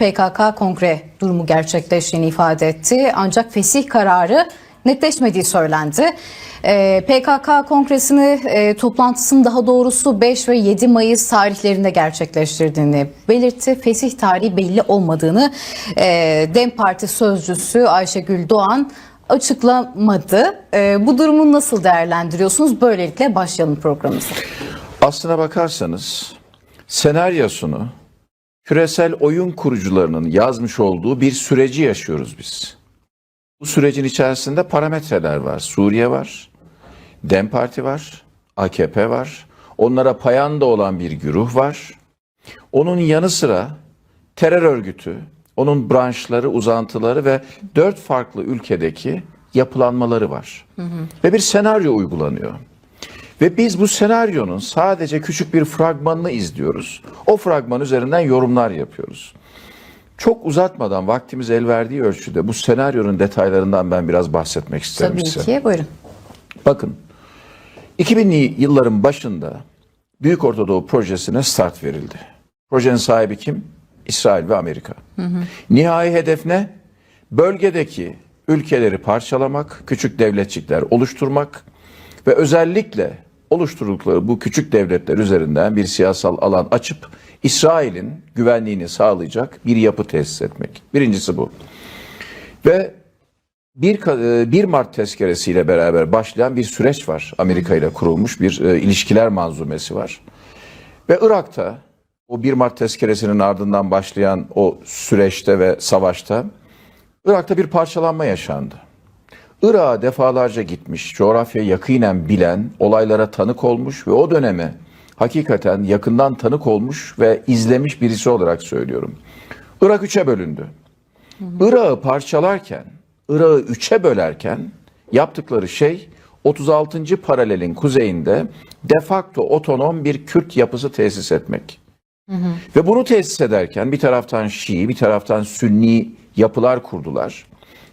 PKK kongre durumu gerçekleştiğini ifade etti. Ancak fesih kararı netleşmediği söylendi. Ee, PKK kongresini e, toplantısını daha doğrusu 5 ve 7 Mayıs tarihlerinde gerçekleştirdiğini belirtti. Fesih tarihi belli olmadığını e, DEM Parti sözcüsü Ayşegül Doğan açıklamadı. E, bu durumu nasıl değerlendiriyorsunuz? Böylelikle başlayalım programımıza. Aslına bakarsanız senaryosunu küresel oyun kurucularının yazmış olduğu bir süreci yaşıyoruz biz. Bu sürecin içerisinde parametreler var. Suriye var, DEM Parti var, AKP var. Onlara payanda olan bir güruh var. Onun yanı sıra terör örgütü, onun branşları, uzantıları ve dört farklı ülkedeki yapılanmaları var. Ve bir senaryo uygulanıyor. Ve biz bu senaryonun sadece küçük bir fragmanını izliyoruz. O fragman üzerinden yorumlar yapıyoruz. Çok uzatmadan vaktimiz el verdiği ölçüde bu senaryonun detaylarından ben biraz bahsetmek isterim Tabii size. ki. Buyurun. Bakın 2000'li yılların başında Büyük Ortadoğu projesine start verildi. Projenin sahibi kim? İsrail ve Amerika. Nihai hedef ne? Bölgedeki ülkeleri parçalamak, küçük devletçikler oluşturmak ve özellikle oluşturdukları bu küçük devletler üzerinden bir siyasal alan açıp İsrail'in güvenliğini sağlayacak bir yapı tesis etmek. Birincisi bu. Ve 1, 1 Mart tezkeresiyle beraber başlayan bir süreç var. Amerika ile kurulmuş bir e, ilişkiler manzumesi var. Ve Irak'ta o 1 Mart tezkeresinin ardından başlayan o süreçte ve savaşta Irak'ta bir parçalanma yaşandı. Irak'a defalarca gitmiş, coğrafyayı yakinen bilen, olaylara tanık olmuş ve o döneme hakikaten yakından tanık olmuş ve izlemiş birisi olarak söylüyorum. Irak üçe bölündü. Irak'ı parçalarken, Irak'ı üçe bölerken yaptıkları şey 36. paralelin kuzeyinde de facto otonom bir Kürt yapısı tesis etmek. Ve bunu tesis ederken bir taraftan Şii, bir taraftan Sünni yapılar kurdular.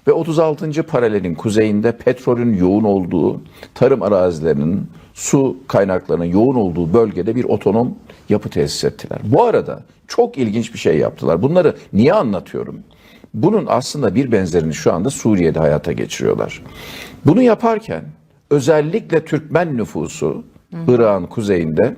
Ve 36. paralelin kuzeyinde petrolün yoğun olduğu, tarım arazilerinin, su kaynaklarının yoğun olduğu bölgede bir otonom yapı tesis ettiler. Bu arada çok ilginç bir şey yaptılar. Bunları niye anlatıyorum? Bunun aslında bir benzerini şu anda Suriye'de hayata geçiriyorlar. Bunu yaparken özellikle Türkmen nüfusu Irak'ın kuzeyinde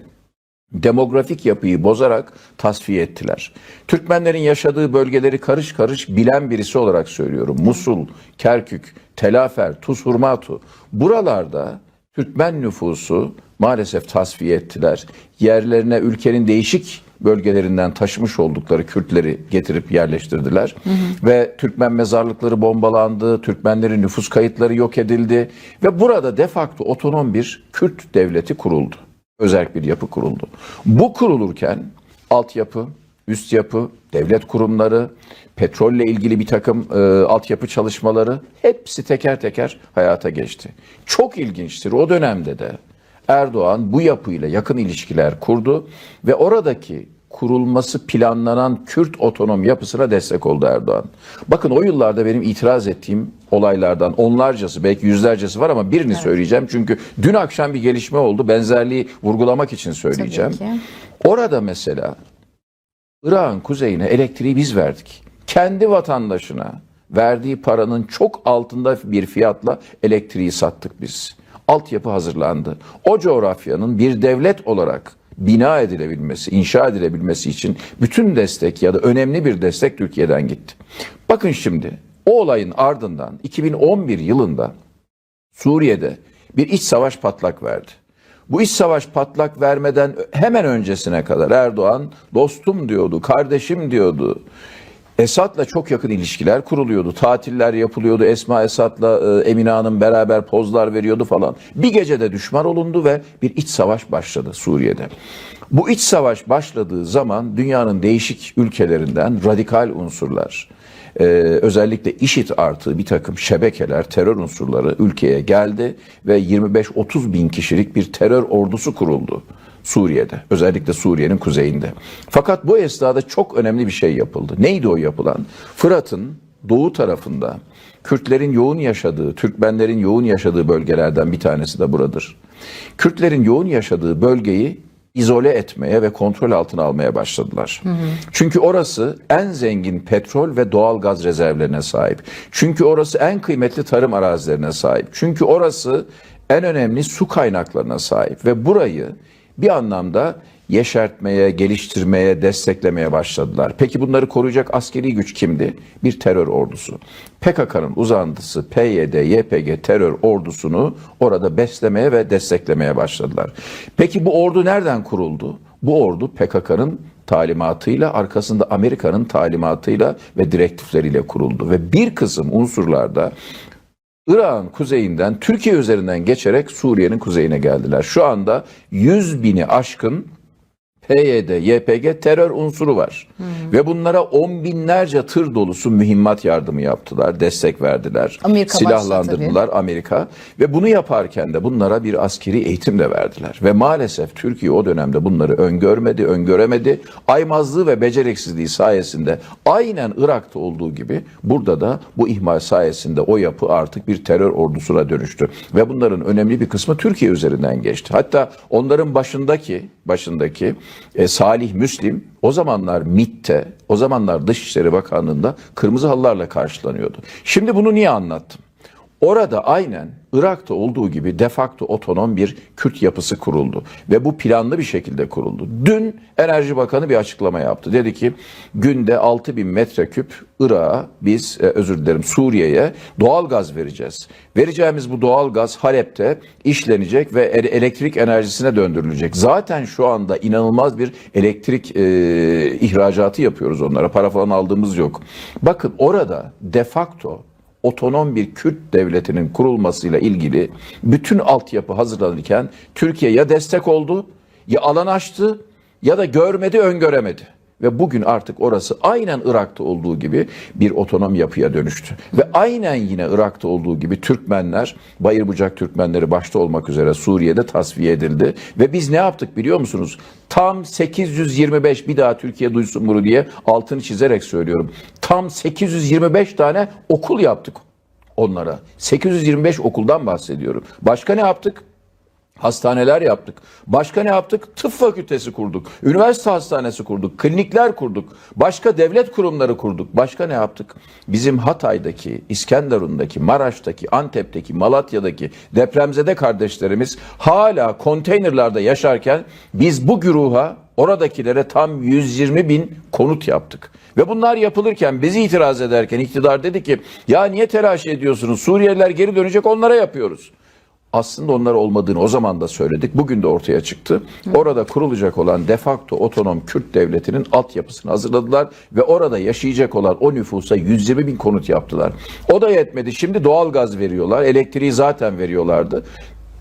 demografik yapıyı bozarak tasfiye ettiler. Türkmenlerin yaşadığı bölgeleri karış karış bilen birisi olarak söylüyorum. Musul, Kerkük, Telafer, Tuz Hurmatu. Buralarda Türkmen nüfusu maalesef tasfiye ettiler. Yerlerine ülkenin değişik bölgelerinden taşımış oldukları Kürtleri getirip yerleştirdiler. Ve Türkmen mezarlıkları bombalandı, Türkmenlerin nüfus kayıtları yok edildi ve burada de facto otonom bir Kürt devleti kuruldu özel bir yapı kuruldu. Bu kurulurken altyapı, üst yapı, devlet kurumları, petrolle ilgili bir takım e, altyapı çalışmaları hepsi teker teker hayata geçti. Çok ilginçtir o dönemde de Erdoğan bu yapıyla yakın ilişkiler kurdu ve oradaki kurulması planlanan Kürt otonom yapısına destek oldu Erdoğan. Bakın o yıllarda benim itiraz ettiğim olaylardan onlarcası belki yüzlercesi var ama birini söyleyeceğim. Çünkü dün akşam bir gelişme oldu. Benzerliği vurgulamak için söyleyeceğim. Orada mesela Irak'ın kuzeyine elektriği biz verdik. Kendi vatandaşına verdiği paranın çok altında bir fiyatla elektriği sattık biz. Altyapı hazırlandı. O coğrafyanın bir devlet olarak bina edilebilmesi, inşa edilebilmesi için bütün destek ya da önemli bir destek Türkiye'den gitti. Bakın şimdi o olayın ardından 2011 yılında Suriye'de bir iç savaş patlak verdi. Bu iç savaş patlak vermeden hemen öncesine kadar Erdoğan dostum diyordu, kardeşim diyordu. Esad'la çok yakın ilişkiler kuruluyordu. Tatiller yapılıyordu. Esma Esad'la e, Emine Hanım beraber pozlar veriyordu falan. Bir gecede düşman olundu ve bir iç savaş başladı Suriye'de. Bu iç savaş başladığı zaman dünyanın değişik ülkelerinden radikal unsurlar, e, özellikle IŞİD artı bir takım şebekeler, terör unsurları ülkeye geldi ve 25-30 bin kişilik bir terör ordusu kuruldu. Suriye'de, özellikle Suriye'nin kuzeyinde. Fakat bu esnada çok önemli bir şey yapıldı. Neydi o yapılan? Fırat'ın doğu tarafında Kürtlerin yoğun yaşadığı, Türkmenlerin yoğun yaşadığı bölgelerden bir tanesi de buradır. Kürtlerin yoğun yaşadığı bölgeyi izole etmeye ve kontrol altına almaya başladılar. Çünkü orası en zengin petrol ve doğal gaz rezervlerine sahip. Çünkü orası en kıymetli tarım arazilerine sahip. Çünkü orası en önemli su kaynaklarına sahip ve burayı bir anlamda yeşertmeye, geliştirmeye, desteklemeye başladılar. Peki bunları koruyacak askeri güç kimdi? Bir terör ordusu. PKK'nın uzantısı PYD, YPG terör ordusunu orada beslemeye ve desteklemeye başladılar. Peki bu ordu nereden kuruldu? Bu ordu PKK'nın talimatıyla, arkasında Amerika'nın talimatıyla ve direktifleriyle kuruldu. Ve bir kısım unsurlarda Irak'ın kuzeyinden Türkiye üzerinden geçerek Suriye'nin kuzeyine geldiler. Şu anda 100 bini aşkın PYD, YPG terör unsuru var. Ve bunlara on binlerce tır dolusu mühimmat yardımı yaptılar, destek verdiler. Amerika silahlandırdılar Amerika. Ve bunu yaparken de bunlara bir askeri eğitim de verdiler. Ve maalesef Türkiye o dönemde bunları öngörmedi, öngöremedi. Aymazlığı ve beceriksizliği sayesinde aynen Irak'ta olduğu gibi burada da bu ihmal sayesinde o yapı artık bir terör ordusuna dönüştü. Ve bunların önemli bir kısmı Türkiye üzerinden geçti. Hatta onların başındaki başındaki e, Salih Müslim o zamanlar MİT'te, o zamanlar Dışişleri Bakanlığı'nda kırmızı halılarla karşılanıyordu. Şimdi bunu niye anlattım? Orada aynen Irak'ta olduğu gibi de facto otonom bir Kürt yapısı kuruldu. Ve bu planlı bir şekilde kuruldu. Dün Enerji Bakanı bir açıklama yaptı. Dedi ki günde 6000 bin metreküp Irak'a biz e, özür dilerim Suriye'ye doğal gaz vereceğiz. Vereceğimiz bu doğal gaz Halep'te işlenecek ve ele- elektrik enerjisine döndürülecek. Zaten şu anda inanılmaz bir elektrik e, ihracatı yapıyoruz onlara. Para falan aldığımız yok. Bakın orada de facto otonom bir Kürt devletinin kurulmasıyla ilgili bütün altyapı hazırlanırken Türkiye ya destek oldu, ya alan açtı ya da görmedi, öngöremedi. Ve bugün artık orası aynen Irak'ta olduğu gibi bir otonom yapıya dönüştü. Ve aynen yine Irak'ta olduğu gibi Türkmenler, Bayır Bucak Türkmenleri başta olmak üzere Suriye'de tasfiye edildi. Ve biz ne yaptık biliyor musunuz? Tam 825 bir daha Türkiye duysun bunu diye altını çizerek söylüyorum. Tam 825 tane okul yaptık onlara. 825 okuldan bahsediyorum. Başka ne yaptık? Hastaneler yaptık. Başka ne yaptık? Tıp fakültesi kurduk. Üniversite hastanesi kurduk. Klinikler kurduk. Başka devlet kurumları kurduk. Başka ne yaptık? Bizim Hatay'daki, İskenderun'daki, Maraş'taki, Antep'teki, Malatya'daki depremzede kardeşlerimiz hala konteynerlarda yaşarken biz bu güruha oradakilere tam 120 bin konut yaptık. Ve bunlar yapılırken bizi itiraz ederken iktidar dedi ki ya niye telaş ediyorsunuz? Suriyeliler geri dönecek onlara yapıyoruz aslında onlar olmadığını o zaman da söyledik. Bugün de ortaya çıktı. Orada kurulacak olan de facto otonom Kürt devletinin altyapısını hazırladılar ve orada yaşayacak olan o nüfusa 120 bin konut yaptılar. O da yetmedi. Şimdi doğal gaz veriyorlar. Elektriği zaten veriyorlardı.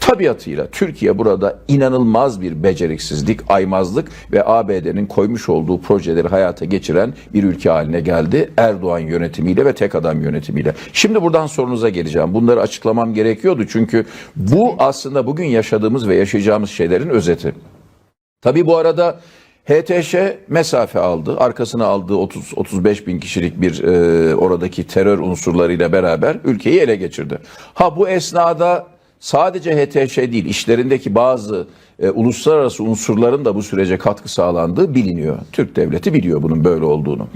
Tabiatıyla Türkiye burada inanılmaz bir beceriksizlik, aymazlık ve ABD'nin koymuş olduğu projeleri hayata geçiren bir ülke haline geldi. Erdoğan yönetimiyle ve tek adam yönetimiyle. Şimdi buradan sorunuza geleceğim. Bunları açıklamam gerekiyordu çünkü bu aslında bugün yaşadığımız ve yaşayacağımız şeylerin özeti. Tabii bu arada HTŞ mesafe aldı. Arkasına aldığı 30-35 bin kişilik bir e, oradaki terör unsurlarıyla beraber ülkeyi ele geçirdi. Ha bu esnada sadece HTŞ değil işlerindeki bazı e, uluslararası unsurların da bu sürece katkı sağlandığı biliniyor. Türk devleti biliyor bunun böyle olduğunu.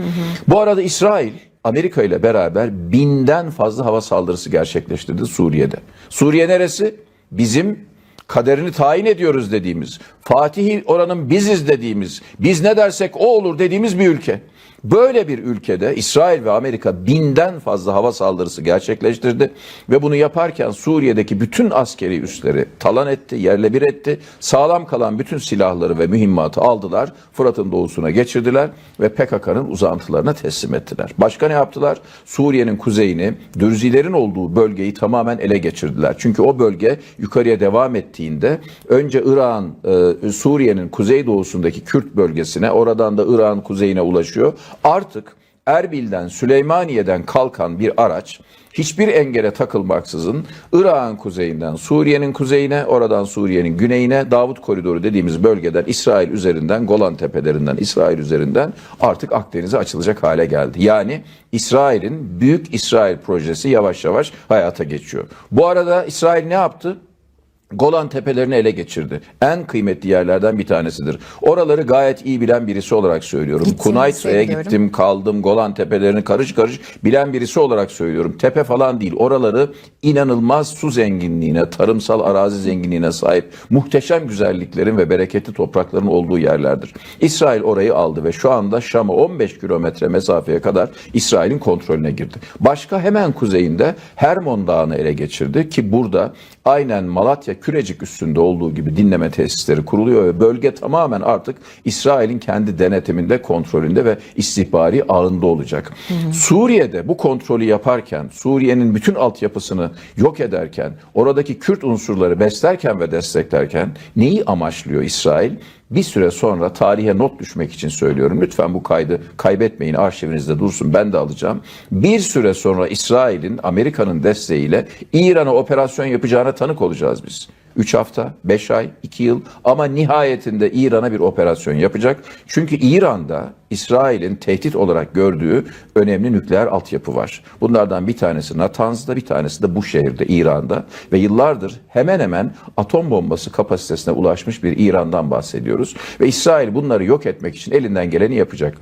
Bu arada İsrail Amerika ile beraber binden fazla hava saldırısı gerçekleştirdi Suriye'de. Suriye neresi? Bizim kaderini tayin ediyoruz dediğimiz, Fatih'i oranın biziz dediğimiz, biz ne dersek o olur dediğimiz bir ülke. Böyle bir ülkede İsrail ve Amerika binden fazla hava saldırısı gerçekleştirdi ve bunu yaparken Suriye'deki bütün askeri üsleri talan etti, yerle bir etti. Sağlam kalan bütün silahları ve mühimmatı aldılar, Fırat'ın doğusuna geçirdiler ve PKK'nın uzantılarına teslim ettiler. Başka ne yaptılar? Suriye'nin kuzeyini, Dürzilerin olduğu bölgeyi tamamen ele geçirdiler. Çünkü o bölge yukarıya devam ettiğinde önce İran, e, Suriye'nin kuzeydoğusundaki Kürt bölgesine, oradan da İran kuzeyine ulaşıyor. Artık Erbil'den, Süleymaniye'den kalkan bir araç hiçbir engele takılmaksızın Irak'ın kuzeyinden Suriye'nin kuzeyine, oradan Suriye'nin güneyine, Davut Koridoru dediğimiz bölgeden İsrail üzerinden, Golan Tepelerinden İsrail üzerinden artık Akdeniz'e açılacak hale geldi. Yani İsrail'in Büyük İsrail projesi yavaş yavaş hayata geçiyor. Bu arada İsrail ne yaptı? Golan Tepelerini ele geçirdi. En kıymetli yerlerden bir tanesidir. Oraları gayet iyi bilen birisi olarak söylüyorum. Biliyorum. gittim, kaldım. Golan Tepelerini karış karış bilen birisi olarak söylüyorum. Tepe falan değil. Oraları inanılmaz su zenginliğine, tarımsal arazi zenginliğine sahip muhteşem güzelliklerin ve bereketli toprakların olduğu yerlerdir. İsrail orayı aldı ve şu anda Şam'a 15 kilometre mesafeye kadar İsrail'in kontrolüne girdi. Başka hemen kuzeyinde Hermon Dağı'nı ele geçirdi ki burada aynen Malatya Kürecik üstünde olduğu gibi dinleme tesisleri kuruluyor ve bölge tamamen artık İsrail'in kendi denetiminde, kontrolünde ve istihbari ağında olacak. Suriye'de bu kontrolü yaparken, Suriye'nin bütün altyapısını yok ederken, oradaki Kürt unsurları beslerken ve desteklerken neyi amaçlıyor İsrail? Bir süre sonra tarihe not düşmek için söylüyorum. Lütfen bu kaydı kaybetmeyin arşivinizde dursun ben de alacağım. Bir süre sonra İsrail'in Amerika'nın desteğiyle İran'a operasyon yapacağına tanık olacağız biz. 3 hafta, 5 ay, 2 yıl ama nihayetinde İran'a bir operasyon yapacak. Çünkü İran'da İsrail'in tehdit olarak gördüğü önemli nükleer altyapı var. Bunlardan bir tanesi Natanz'da, bir tanesi de bu şehirde İran'da ve yıllardır hemen hemen atom bombası kapasitesine ulaşmış bir İran'dan bahsediyoruz ve İsrail bunları yok etmek için elinden geleni yapacak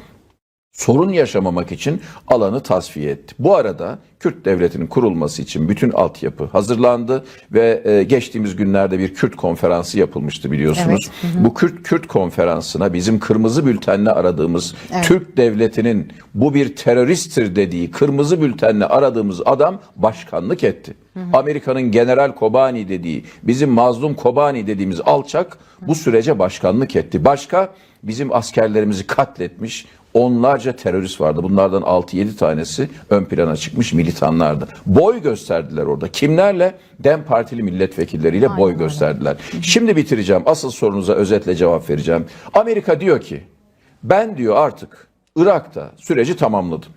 sorun yaşamamak için alanı tasfiye etti. Bu arada Kürt devletinin kurulması için bütün altyapı hazırlandı ve e, geçtiğimiz günlerde bir Kürt konferansı yapılmıştı biliyorsunuz. Bu Kürt Kürt konferansına bizim kırmızı bültenle aradığımız Türk devletinin bu bir teröristtir dediği kırmızı bültenle aradığımız adam başkanlık etti. Amerika'nın General Kobani dediği, bizim mazlum Kobani dediğimiz alçak bu sürece başkanlık etti. Başka bizim askerlerimizi katletmiş, onlarca terörist vardı. Bunlardan 6-7 tanesi ön plana çıkmış militanlardı. Boy gösterdiler orada. Kimlerle? Dem Partili milletvekilleriyle boy gösterdiler. Şimdi bitireceğim. Asıl sorunuza özetle cevap vereceğim. Amerika diyor ki ben diyor artık Irak'ta süreci tamamladım.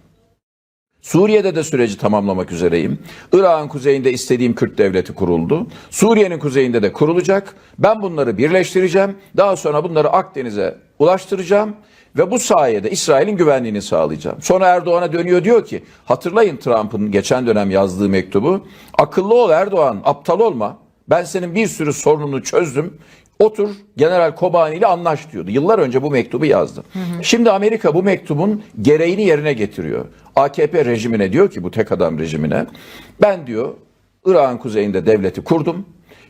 Suriye'de de süreci tamamlamak üzereyim. Irak'ın kuzeyinde istediğim Kürt devleti kuruldu. Suriye'nin kuzeyinde de kurulacak. Ben bunları birleştireceğim. Daha sonra bunları Akdeniz'e ulaştıracağım ve bu sayede İsrail'in güvenliğini sağlayacağım. Sonra Erdoğan'a dönüyor diyor ki hatırlayın Trump'ın geçen dönem yazdığı mektubu. Akıllı ol Erdoğan, aptal olma. Ben senin bir sürü sorununu çözdüm. Otur General Kobani ile anlaş diyordu. Yıllar önce bu mektubu yazdı. Şimdi Amerika bu mektubun gereğini yerine getiriyor. AKP rejimine diyor ki bu tek adam rejimine ben diyor Irak'ın kuzeyinde devleti kurdum.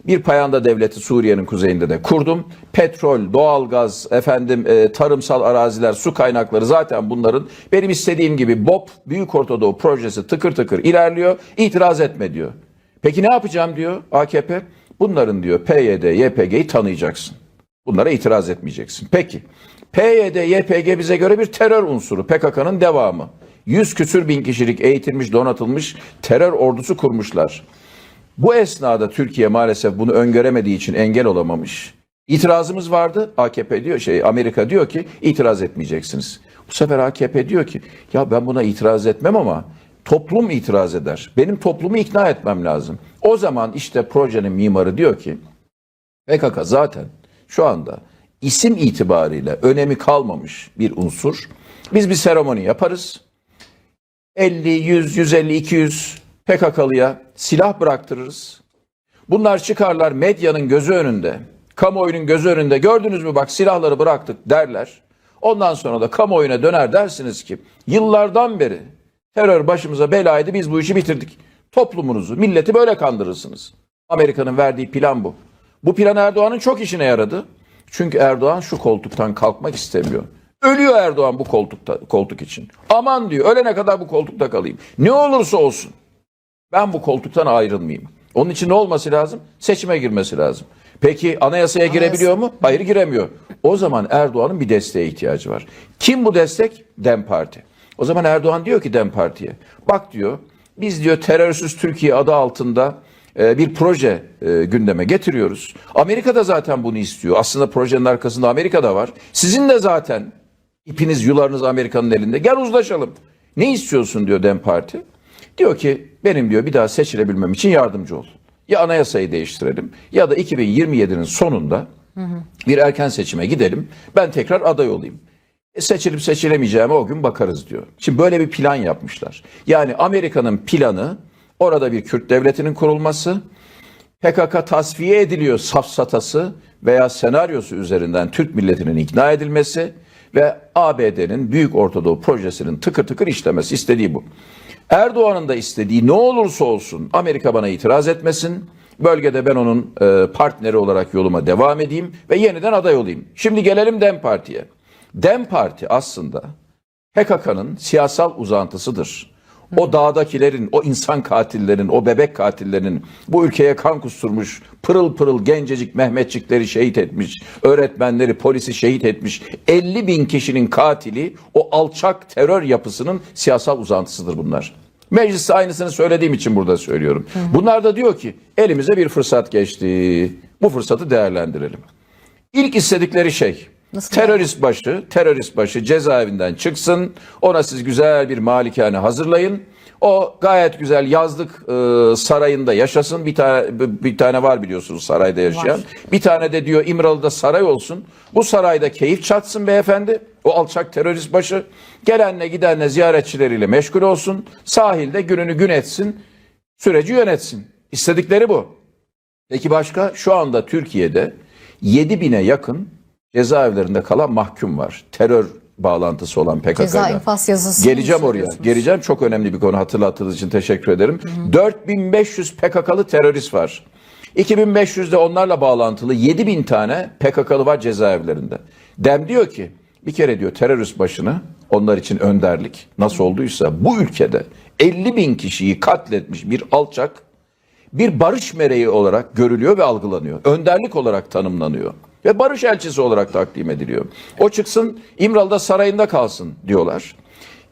Bir payanda devleti Suriye'nin kuzeyinde de kurdum. Petrol, doğalgaz, efendim e, tarımsal araziler, su kaynakları zaten bunların benim istediğim gibi BOP Büyük Ortadoğu projesi tıkır tıkır ilerliyor. İtiraz etme diyor. Peki ne yapacağım diyor AKP? Bunların diyor PYD, YPG'yi tanıyacaksın. Bunlara itiraz etmeyeceksin. Peki. PYD, YPG bize göre bir terör unsuru. PKK'nın devamı. Yüz küsür bin kişilik eğitilmiş, donatılmış terör ordusu kurmuşlar. Bu esnada Türkiye maalesef bunu öngöremediği için engel olamamış. İtirazımız vardı. AKP diyor şey Amerika diyor ki itiraz etmeyeceksiniz. Bu sefer AKP diyor ki ya ben buna itiraz etmem ama toplum itiraz eder. Benim toplumu ikna etmem lazım. O zaman işte projenin mimarı diyor ki PKK zaten şu anda isim itibariyle önemi kalmamış bir unsur. Biz bir seremoni yaparız. 50, 100, 150, 200 PKK'lıya silah bıraktırırız. Bunlar çıkarlar medyanın gözü önünde, kamuoyunun gözü önünde gördünüz mü bak silahları bıraktık derler. Ondan sonra da kamuoyuna döner dersiniz ki yıllardan beri terör başımıza belaydı biz bu işi bitirdik. Toplumunuzu, milleti böyle kandırırsınız. Amerika'nın verdiği plan bu. Bu plan Erdoğan'ın çok işine yaradı. Çünkü Erdoğan şu koltuktan kalkmak istemiyor. Ölüyor Erdoğan bu koltukta, koltuk için. Aman diyor ölene kadar bu koltukta kalayım. Ne olursa olsun. Ben bu koltuktan ayrılmayayım. Onun için ne olması lazım? Seçime girmesi lazım. Peki anayasaya girebiliyor mu? Hayır giremiyor. O zaman Erdoğan'ın bir desteğe ihtiyacı var. Kim bu destek? Dem Parti. O zaman Erdoğan diyor ki Dem Parti'ye. Bak diyor biz diyor terörsüz Türkiye adı altında e, bir proje e, gündeme getiriyoruz. Amerika da zaten bunu istiyor. Aslında projenin arkasında Amerika da var. Sizin de zaten ipiniz yularınız Amerika'nın elinde. Gel uzlaşalım. Ne istiyorsun diyor Dem Parti. Diyor ki benim diyor bir daha seçilebilmem için yardımcı ol. Ya anayasayı değiştirelim ya da 2027'nin sonunda bir erken seçime gidelim. Ben tekrar aday olayım. E, seçilip seçilemeyeceğime o gün bakarız diyor. Şimdi böyle bir plan yapmışlar. Yani Amerika'nın planı orada bir Kürt devletinin kurulması, PKK tasfiye ediliyor safsatası veya senaryosu üzerinden Türk milletinin ikna edilmesi ve ABD'nin Büyük Ortadoğu projesinin tıkır tıkır işlemesi istediği bu. Erdoğan'ın da istediği ne olursa olsun Amerika bana itiraz etmesin. Bölgede ben onun e, partneri olarak yoluma devam edeyim ve yeniden aday olayım. Şimdi gelelim DEM Parti'ye. DEM Parti aslında PKK'nın siyasal uzantısıdır. O dağdakilerin, o insan katillerin, o bebek katillerinin bu ülkeye kan kusturmuş, pırıl pırıl gencecik Mehmetçikleri şehit etmiş, öğretmenleri, polisi şehit etmiş 50 bin kişinin katili o alçak terör yapısının siyasal uzantısıdır bunlar. Mecliste aynısını söylediğim için burada söylüyorum. Bunlar da diyor ki elimize bir fırsat geçti. Bu fırsatı değerlendirelim. İlk istedikleri şey Nasıl terörist başı, terörist başı cezaevinden çıksın. Ona siz güzel bir malikane hazırlayın. O gayet güzel yazlık e, sarayında yaşasın. Bir tane bir tane var biliyorsunuz sarayda yaşayan. Var. Bir tane de diyor İmralı'da saray olsun. Bu sarayda keyif çatsın beyefendi. O alçak terörist başı gelenle gidenle ziyaretçileriyle meşgul olsun. Sahilde gününü gün etsin. Süreci yönetsin. İstedikleri bu. Peki başka? Şu anda Türkiye'de 7 bine yakın cezaevlerinde kalan mahkum var. Terör bağlantısı olan PKK'yla. Ceza infaz yazısı. Geleceğim oraya. Geleceğim. Çok önemli bir konu. Hatırlattığınız için teşekkür ederim. 4500 PKK'lı terörist var. 2500'de onlarla bağlantılı 7000 tane PKK'lı var cezaevlerinde. Dem diyor ki bir kere diyor terörist başını onlar için önderlik nasıl olduysa bu ülkede 50 bin kişiyi katletmiş bir alçak bir barış meleği olarak görülüyor ve algılanıyor. Önderlik olarak tanımlanıyor. Ve barış elçisi olarak takdim ediliyor. O çıksın İmralı'da sarayında kalsın diyorlar.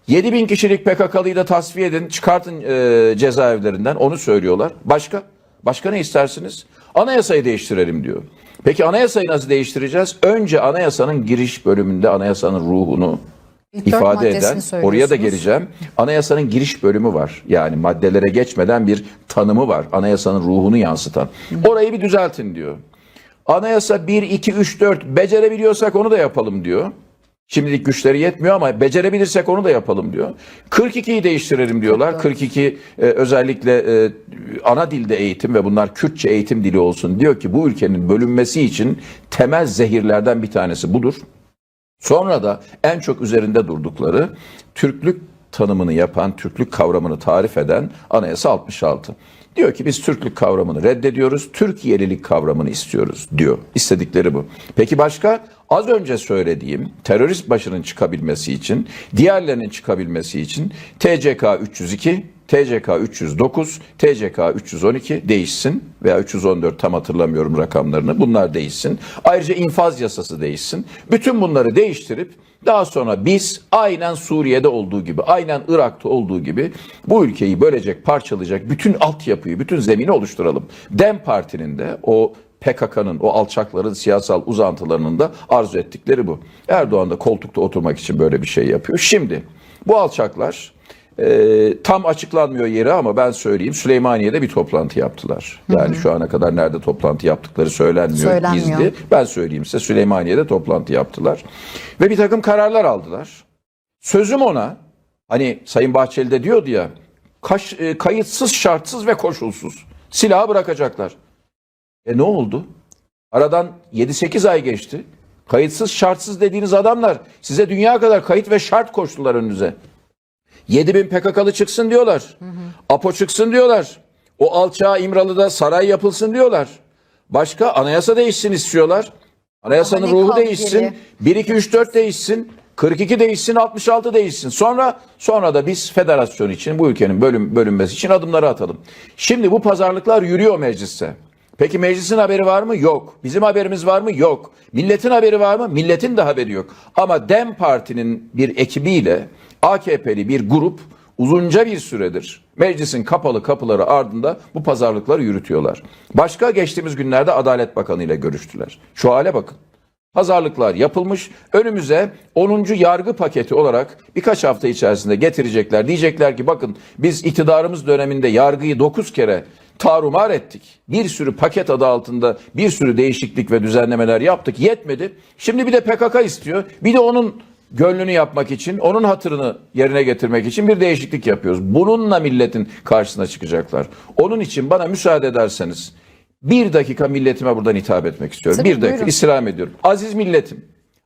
7 bin kişilik PKK'lıyı da tasfiye edin, çıkartın e, cezaevlerinden onu söylüyorlar. Başka? Başka ne istersiniz? Anayasayı değiştirelim diyor. Peki anayasayı nasıl değiştireceğiz? Önce anayasanın giriş bölümünde anayasanın ruhunu ifade eden, oraya da geleceğim. Anayasanın giriş bölümü var. Yani maddelere geçmeden bir tanımı var. Anayasanın ruhunu yansıtan. Orayı bir düzeltin diyor. Anayasa 1, 2, 3, 4 becerebiliyorsak onu da yapalım diyor. Şimdilik güçleri yetmiyor ama becerebilirsek onu da yapalım diyor. 42'yi değiştirelim diyorlar. 42 e, özellikle e, ana dilde eğitim ve bunlar Kürtçe eğitim dili olsun diyor ki bu ülkenin bölünmesi için temel zehirlerden bir tanesi budur. Sonra da en çok üzerinde durdukları Türklük tanımını yapan, Türklük kavramını tarif eden Anayasa 66. Diyor ki biz Türklük kavramını reddediyoruz, Türkiyelilik kavramını istiyoruz diyor. İstedikleri bu. Peki başka? Az önce söylediğim terörist başının çıkabilmesi için, diğerlerinin çıkabilmesi için TCK 302, TCK 309, TCK 312 değişsin veya 314 tam hatırlamıyorum rakamlarını. Bunlar değişsin. Ayrıca infaz yasası değişsin. Bütün bunları değiştirip daha sonra biz aynen Suriye'de olduğu gibi, aynen Irak'ta olduğu gibi bu ülkeyi bölecek, parçalayacak bütün altyapıyı, bütün zemini oluşturalım. Dem Parti'nin de o PKK'nın, o alçakların siyasal uzantılarının da arzu ettikleri bu. Erdoğan da koltukta oturmak için böyle bir şey yapıyor. Şimdi bu alçaklar e, tam açıklanmıyor yeri ama ben söyleyeyim Süleymaniye'de bir toplantı yaptılar. Yani şu ana kadar nerede toplantı yaptıkları söylenmiyor, Söylenmiyor. gizli. Ben söyleyeyim size Süleymaniye'de toplantı yaptılar. Ve bir takım kararlar aldılar. Sözüm ona hani Sayın Bahçeli de diyordu ya kaş- e, kayıtsız, şartsız ve koşulsuz silahı bırakacaklar. E ne oldu? Aradan 7-8 ay geçti. Kayıtsız şartsız dediğiniz adamlar size dünya kadar kayıt ve şart koştular önünüze. 7 bin PKK'lı çıksın diyorlar. APO çıksın diyorlar. O alçağa İmralı'da saray yapılsın diyorlar. Başka anayasa değişsin istiyorlar. Anayasanın Ama ruhu değişsin. geriye? 1, 2, 3, 4 değişsin. 42 değişsin, 66 değişsin. Sonra sonra da biz federasyon için bu ülkenin bölüm, bölünmesi için adımları atalım. Şimdi bu pazarlıklar yürüyor mecliste. Peki meclisin haberi var mı? Yok. Bizim haberimiz var mı? Yok. Milletin haberi var mı? Milletin de haberi yok. Ama DEM Parti'nin bir ekibiyle AKP'li bir grup uzunca bir süredir meclisin kapalı kapıları ardında bu pazarlıkları yürütüyorlar. Başka geçtiğimiz günlerde Adalet Bakanı ile görüştüler. Şu hale bakın. Pazarlıklar yapılmış. Önümüze 10. yargı paketi olarak birkaç hafta içerisinde getirecekler. Diyecekler ki bakın biz iktidarımız döneminde yargıyı 9 kere tarumar ettik. Bir sürü paket adı altında bir sürü değişiklik ve düzenlemeler yaptık. Yetmedi. Şimdi bir de PKK istiyor. Bir de onun gönlünü yapmak için, onun hatırını yerine getirmek için bir değişiklik yapıyoruz. Bununla milletin karşısına çıkacaklar. Onun için bana müsaade ederseniz Bir dakika milletime buradan hitap etmek istiyorum. Tabii, bir dakika buyurun. istirham ediyorum. Aziz milletim,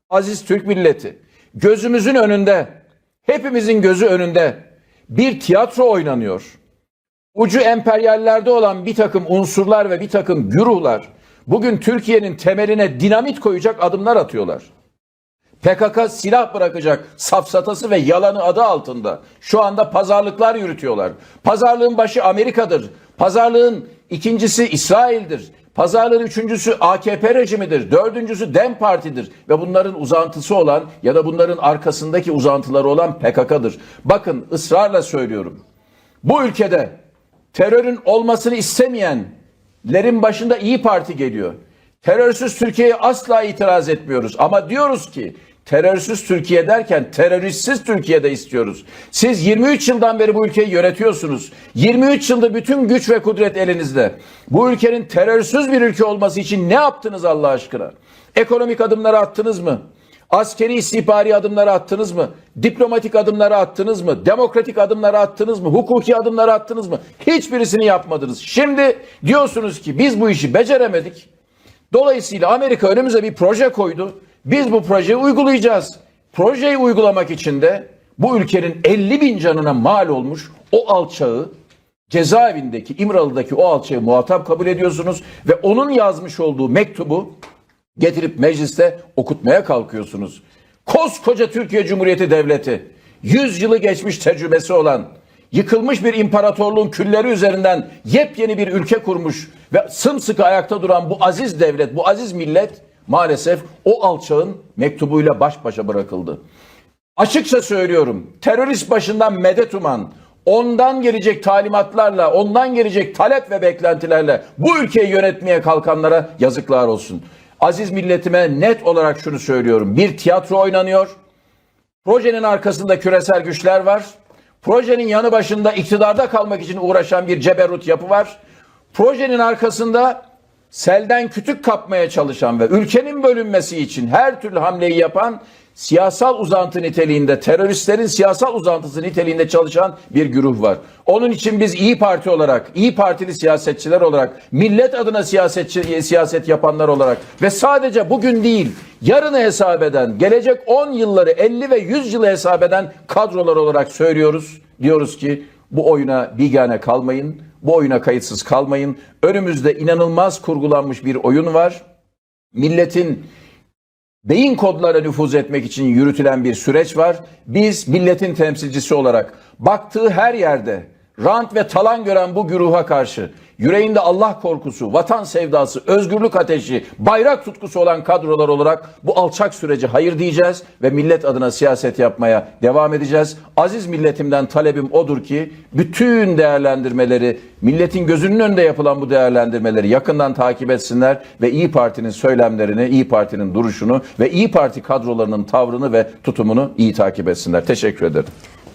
aziz Türk milleti, gözümüzün önünde, hepimizin gözü önünde bir tiyatro oynanıyor. Ucu emperyallerde olan bir takım unsurlar ve bir takım güruhlar bugün Türkiye'nin temeline dinamit koyacak adımlar atıyorlar. PKK silah bırakacak safsatası ve yalanı adı altında şu anda pazarlıklar yürütüyorlar. Pazarlığın başı Amerika'dır. Pazarlığın ikincisi İsrail'dir. Pazarlığın üçüncüsü AKP rejimidir. Dördüncüsü DEM Parti'dir. Ve bunların uzantısı olan ya da bunların arkasındaki uzantıları olan PKK'dır. Bakın ısrarla söylüyorum. Bu ülkede terörün olmasını istemeyenlerin başında İyi Parti geliyor. Terörsüz Türkiye'ye asla itiraz etmiyoruz. Ama diyoruz ki terörsüz Türkiye derken teröristsiz Türkiye'de istiyoruz. Siz 23 yıldan beri bu ülkeyi yönetiyorsunuz. 23 yılda bütün güç ve kudret elinizde. Bu ülkenin terörsüz bir ülke olması için ne yaptınız Allah aşkına? Ekonomik adımları attınız mı? Askeri istihbari adımları attınız mı? Diplomatik adımları attınız mı? Demokratik adımları attınız mı? Hukuki adımları attınız mı? Hiçbirisini yapmadınız. Şimdi diyorsunuz ki biz bu işi beceremedik. Dolayısıyla Amerika önümüze bir proje koydu. Biz bu projeyi uygulayacağız. Projeyi uygulamak için de bu ülkenin 50 bin canına mal olmuş o alçağı cezaevindeki İmralı'daki o alçağı muhatap kabul ediyorsunuz ve onun yazmış olduğu mektubu getirip mecliste okutmaya kalkıyorsunuz. Koskoca Türkiye Cumhuriyeti Devleti, 100 yılı geçmiş tecrübesi olan, yıkılmış bir imparatorluğun külleri üzerinden yepyeni bir ülke kurmuş ve sımsıkı ayakta duran bu aziz devlet, bu aziz millet maalesef o alçağın mektubuyla baş başa bırakıldı. Açıkça söylüyorum. Terörist başından medet uman, ondan gelecek talimatlarla, ondan gelecek talep ve beklentilerle bu ülkeyi yönetmeye kalkanlara yazıklar olsun. Aziz milletime net olarak şunu söylüyorum. Bir tiyatro oynanıyor. Projenin arkasında küresel güçler var. Projenin yanı başında iktidarda kalmak için uğraşan bir ceberut yapı var. Projenin arkasında selden kütük kapmaya çalışan ve ülkenin bölünmesi için her türlü hamleyi yapan siyasal uzantı niteliğinde, teröristlerin siyasal uzantısı niteliğinde çalışan bir güruh var. Onun için biz İyi Parti olarak, İyi Partili siyasetçiler olarak, millet adına siyasetçi, siyaset yapanlar olarak ve sadece bugün değil, yarını hesap eden, gelecek 10 yılları, 50 ve 100 yılı hesap eden kadrolar olarak söylüyoruz. Diyoruz ki bu oyuna bigane kalmayın, bu oyuna kayıtsız kalmayın. Önümüzde inanılmaz kurgulanmış bir oyun var. Milletin beyin kodlara nüfuz etmek için yürütülen bir süreç var. Biz milletin temsilcisi olarak baktığı her yerde rant ve talan gören bu güruha karşı yüreğinde Allah korkusu, vatan sevdası, özgürlük ateşi, bayrak tutkusu olan kadrolar olarak bu alçak süreci hayır diyeceğiz ve millet adına siyaset yapmaya devam edeceğiz. Aziz milletimden talebim odur ki bütün değerlendirmeleri, milletin gözünün önünde yapılan bu değerlendirmeleri yakından takip etsinler ve İyi Parti'nin söylemlerini, İyi Parti'nin duruşunu ve İyi Parti kadrolarının tavrını ve tutumunu iyi takip etsinler. Teşekkür ederim.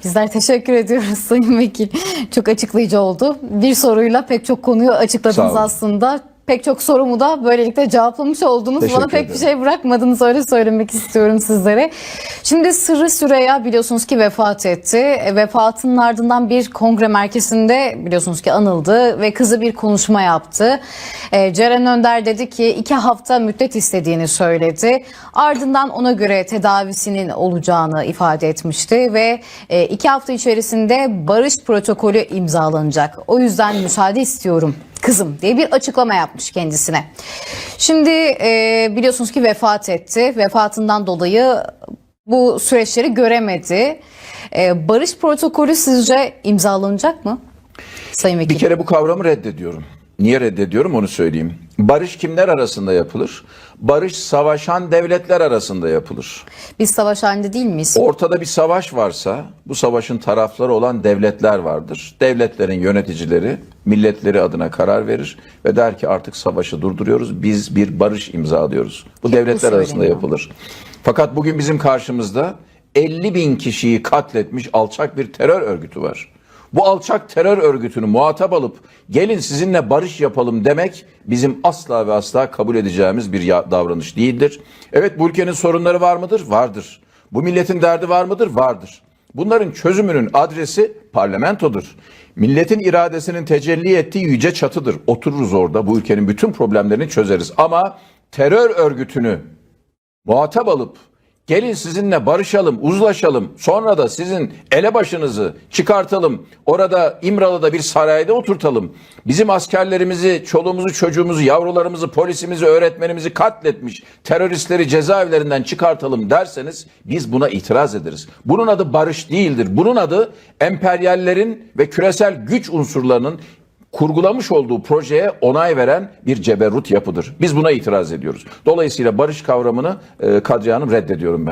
Bizler teşekkür ediyoruz Sayın Vekil. Çok açıklayıcı oldu. Bir soruyla pek çok konuyu açıkladınız aslında. Pek çok sorumu da böylelikle cevaplamış oldunuz. Teşekkür Bana pek ederim. bir şey bırakmadınız öyle söylemek istiyorum sizlere. Şimdi Sırrı Süreyya biliyorsunuz ki vefat etti. E, Vefatının ardından bir kongre merkezinde biliyorsunuz ki anıldı ve kızı bir konuşma yaptı. E, Ceren Önder dedi ki iki hafta müddet istediğini söyledi. Ardından ona göre tedavisinin olacağını ifade etmişti ve e, iki hafta içerisinde barış protokolü imzalanacak. O yüzden müsaade istiyorum kızım diye bir açıklama yapmış kendisine. Şimdi e, biliyorsunuz ki vefat etti. Vefatından dolayı bu süreçleri göremedi. E, barış protokolü sizce imzalanacak mı? Sayın Vekil. Bir kere bu kavramı reddediyorum. Niye reddediyorum onu söyleyeyim. Barış kimler arasında yapılır? Barış savaşan devletler arasında yapılır. Biz savaş halinde değil miyiz? Ortada bir savaş varsa bu savaşın tarafları olan devletler vardır. Devletlerin yöneticileri milletleri adına karar verir ve der ki artık savaşı durduruyoruz. Biz bir barış imzalıyoruz. Bu devletler arasında söyleniyor. yapılır. Fakat bugün bizim karşımızda 50 bin kişiyi katletmiş alçak bir terör örgütü var. Bu alçak terör örgütünü muhatap alıp gelin sizinle barış yapalım demek bizim asla ve asla kabul edeceğimiz bir davranış değildir. Evet bu ülkenin sorunları var mıdır? Vardır. Bu milletin derdi var mıdır? Vardır. Bunların çözümünün adresi parlamentodur. Milletin iradesinin tecelli ettiği yüce çatıdır. Otururuz orada bu ülkenin bütün problemlerini çözeriz. Ama terör örgütünü muhatap alıp gelin sizinle barışalım, uzlaşalım. Sonra da sizin elebaşınızı çıkartalım. Orada İmralı'da bir sarayda oturtalım. Bizim askerlerimizi, çoluğumuzu, çocuğumuzu, yavrularımızı, polisimizi, öğretmenimizi katletmiş teröristleri cezaevlerinden çıkartalım derseniz biz buna itiraz ederiz. Bunun adı barış değildir. Bunun adı emperyallerin ve küresel güç unsurlarının kurgulamış olduğu projeye onay veren bir ceberrut yapıdır. Biz buna itiraz ediyoruz. Dolayısıyla barış kavramını e, Kadriye Hanım reddediyorum ben.